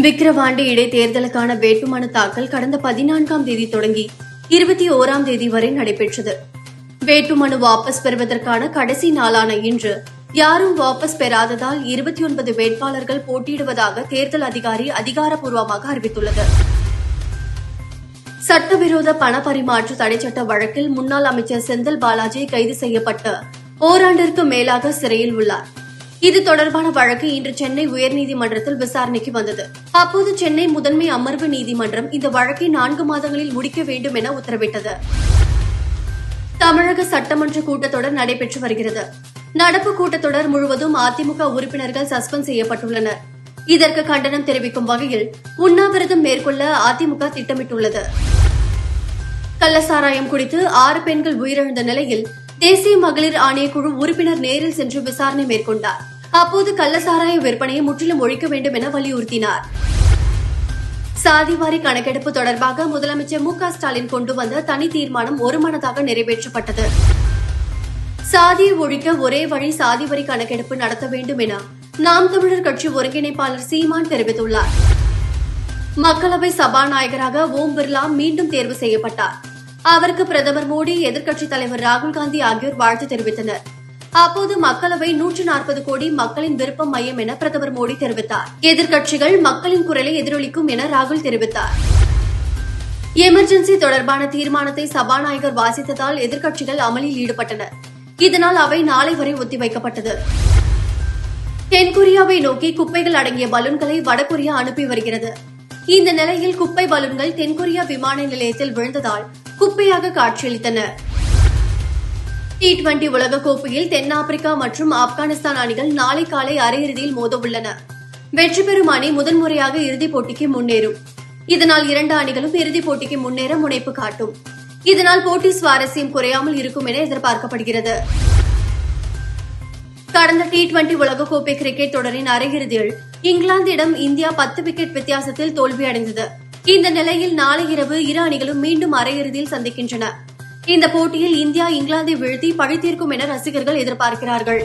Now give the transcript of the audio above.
விக்கிரவாண்டி இடைத்தேர்தலுக்கான வேட்புமனு தாக்கல் கடந்த பதினான்காம் தேதி தொடங்கி இருபத்தி ஓராம் தேதி வரை நடைபெற்றது. வேட்புமனு வாபஸ் பெறுவதற்கான கடைசி நாளான இன்று யாரும் வாபஸ் பெறாததால் இருபத்தி ஒன்பது வேட்பாளர்கள் போட்டியிடுவதாக தேர்தல் அதிகாரி அதிகாரப்பூர்வமாக அறிவித்துள்ளது. சட்டவிரோத பண பரிமாற்ற தடைச்சட்ட வழக்கில் முன்னாள் அமைச்சர் செந்தில் பாலாஜி கைது செய்யப்பட்டு ஓராண்டிற்கு மேலாக சிறையில் உள்ளார். இது தொடர்பான வழக்கு இன்று சென்னை உயர்நீதிமன்றத்தில் விசாரணைக்கு வந்தது. அப்போது சென்னை முதன்மை அமர்வு நீதிமன்றம் இந்த வழக்கை நான்கு மாதங்களில் முடிக்க வேண்டும் என உத்தரவிட்டது. தமிழக சட்டமன்ற கூட்டத்தொடர் நடைபெற்று வருகிறது. நடப்பு கூட்டத்தொடர் முழுவதும் அதிமுக உறுப்பினர்கள் சஸ்பெண்ட் செய்யப்பட்டுள்ளனர். இதற்கு கண்டனம் தெரிவிக்கும் வகையில் உண்ணாவிரதம் மேற்கொள்ள அதிமுக திட்டமிட்டுள்ளது. கள்ளசாராயம் குடித்து ஆறு பெண்கள் உயிரிழந்த நிலையில் தேசிய மகளிர் ஆணையக்குழு உறுப்பினர் நேரில் சென்று விசாரணை மேற்கொண்டார். அப்போது கள்ளசாராய விற்பனையை முற்றிலும் ஒழிக்க வேண்டும் என வலியுறுத்தினார். சாதிவாரி கணக்கெடுப்பு தொடர்பாக முதலமைச்சர் மு க ஸ்டாலின் கொண்டு வந்த தனி தீர்மானம் ஒருமனதாக நிறைவேற்றப்பட்டது. சாதியை ஒழிக்க ஒரே வழி சாதிவரி கணக்கெடுப்பு நடத்த வேண்டும் என நாம் தமிழர் கட்சி ஒருங்கிணைப்பாளர் சீமான் தெரிவித்துள்ளார். மக்களவை சபாநாயகராக ஓம் பிர்லா மீண்டும் தேர்வு செய்யப்பட்டார். அவருக்கு பிரதமர் மோடி எதிர்க்கட்சித் தலைவர் ராகுல் காந்தி ஆகியோர் வாழ்த்து தெரிவித்தனர். அப்போது மக்களவை நூற்று நாற்பது கோடி மக்களின் விருப்பம் மையம் என பிரதமர் மோடி தெரிவித்தார். எதிர்க்கட்சிகள் மக்களின் குரலை எதிரொலிக்கும் என ராகுல் தெரிவித்தார். எமர்ஜென்சி தொடர்பான தீர்மானத்தை சபாநாயகர் வாசித்ததால் எதிர்க்கட்சிகள் அமளியில் ஈடுபட்டனர். இதனால் அவை நாளை வரை ஒத்திவைக்கப்பட்டது. தென்கொரியாவை நோக்கி குப்பைகள் அடங்கிய பலூன்களை வடகொரியா அனுப்பி வருகிறது. இந்த நிலையில் குப்பை பலூன்கள் தென்கொரியா விமான நிலையத்தில் விழுந்ததால் குப்பையாக காட்சியளித்தன டி டுவெண்டி உலகக்கோப்பையில் தென்னாப்பிரிக்கா மற்றும் ஆப்கானிஸ்தான் அணிகள் நாளை காலை அரையிறுதியில் மோதவுள்ளன. உள்ளன வெற்றி பெறும் அணி முதன்முறையாக இறுதிப் போட்டிக்கு முன்னேறும். இதனால் இரண்டு அணிகளும் இறுதிப் போட்டிக்கு முன்னேற முனைப்பு காட்டும். இதனால் போட்டி சுவாரஸ்யம் குறையாமல் இருக்கும் என எதிர்பார்க்கப்படுகிறது. கடந்த டி டுவெண்டி உலகக்கோப்பை கிரிக்கெட் தொடரின் அரையிறுதியில் இங்கிலாந்திடம் இந்தியா பத்து விக்கெட் வித்தியாசத்தில் தோல்வியடைந்தது. இந்த நிலையில் நாளை இரவு இரு அணிகளும் மீண்டும் அரையிறுதியில் சந்திக்கின்றன இந்த போட்டியில் இந்தியா இங்கிலாந்தை வீழ்த்தி பழி தீர்க்கும் என ரசிகர்கள் எதிர்பார்க்கிறார்கள்.